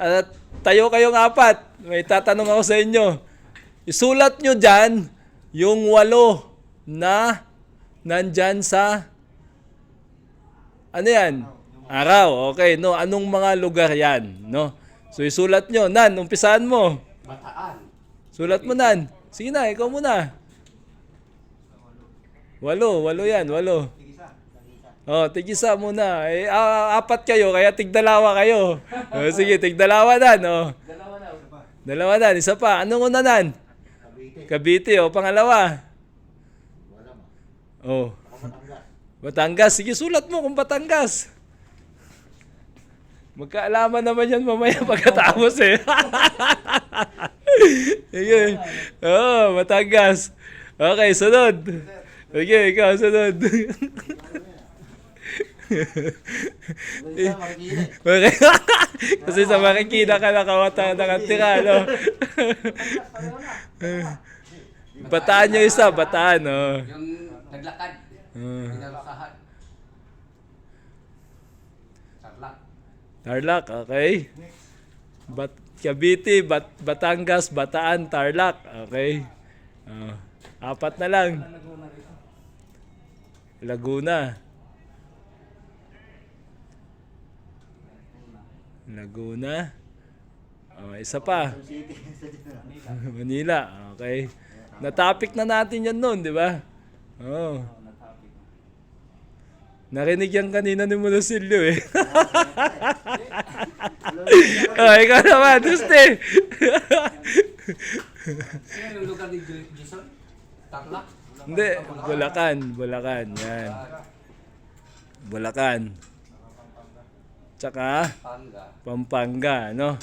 At tayo kayong apat. May tatanong ako sa inyo. Isulat nyo dyan yung walo na nandyan sa ano yan? Araw. Okay, no. Anong mga lugar yan, no? So isulat nyo. Nan, umpisahan mo. Bataan. Sulat mo nan. Sige na, ikaw muna. Walo, walo yan, walo. Oh, tigisa muna. Eh, a- apat kayo, kaya tigdalawa kayo. Oh, sige, tigdalawa nan. Oh. Dalawa na. Dalawa nan, isa pa. Anong una nan? Cavite, oh, pangalawa. Oh. Batangas. Sige, sulat mo kung Batangas. Magkaalaman naman yan mamaya pagkatapos eh. Sige. Oo, oh, Batangas. Okay, sunod. Sige, ikaw, sunod. Okay. Kasi sa makikita ka nakawata nakatira, no? bataan yung isa, bataan, no? Yung naglakad. Uh, Pinalakahan. Sarlak. Tarlac, okay. Bat Cavite, Bat Batangas, Bataan, Tarlac, okay. Ah, apat na lang. Laguna. Laguna. Oh, isa pa. Manila, okay. Na-topic na natin yan noon, di ba? Oh. Narinig yan kanina ni Mulosilio eh. oh, ikaw naman. Ano yung lugar ni Jason? Tarlac? Hindi, Bulacan, Bulacan, yan. Bulacan. Tsaka, Panga. Pampanga, no?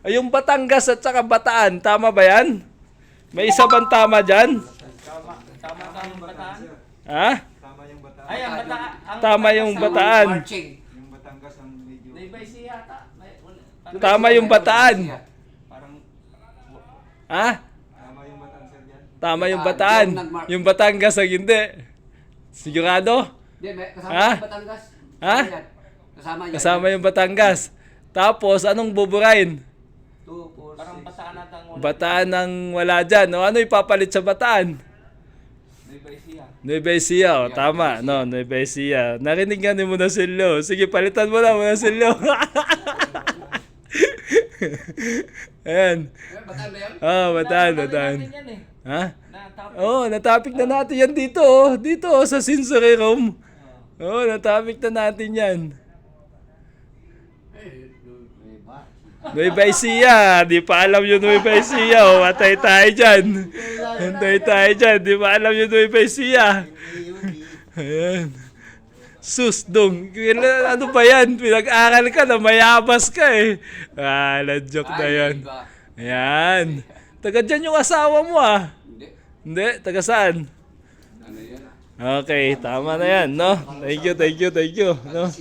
Ay, yung Batangas at saka Bataan, tama ba yan? May isa bang tama dyan? Tama ka yung bataan? Ha? Tama yung Batangas. Ay, ang bata ang Tama yung Bataan. Marching. Yung Batangas ang medyo Naibay siya yata. May- wala- Tama yung Bataan. parang Ha? tama yung Bataan sir dyan. Tama yung Bataan. Yung Batangas ang hindi. Sigurado? Hindi, may kasama Ha? yung Batangas. Ha? Kasama yan. Kasama yan. Kasama yung Batangas. Tapos, anong buburain? Two, four, Parang six. bataan at ang wala. Bataan ang wala dyan. O, ano ipapalit sa Bataan? Naibay siya. Nueva Ecija. O, tama. No, Nueva Ecija. Narinig nga ni Munasilio. Sige, palitan mo na, Munasilio. Ayan. Eh, Bataan ba yan? Ah, Bataan, Bataan. natin yan eh. Ha? Na-topic. Oo, oh, natapik na natin yan dito. Oh. Dito, oh, sa sensory room. Oo, oh, natapik na natin yan. Eh? Nueva Ecija. Di pa alam yung Nueva Ecija. Oh, matay tayo dyan. Hintay tayo dyan. Di pa alam yung Nueva Ecija. Ayan. Sus, dong. Kila- Ano ba yan? Pinag-aral ka na mayabas ka eh. Ah, na joke na yan. Ayan. Taga dyan yung asawa mo ah. Hindi. Hindi, taga saan? Ano yan? Okay, tama na yan, no? Thank you, thank you, thank you. No?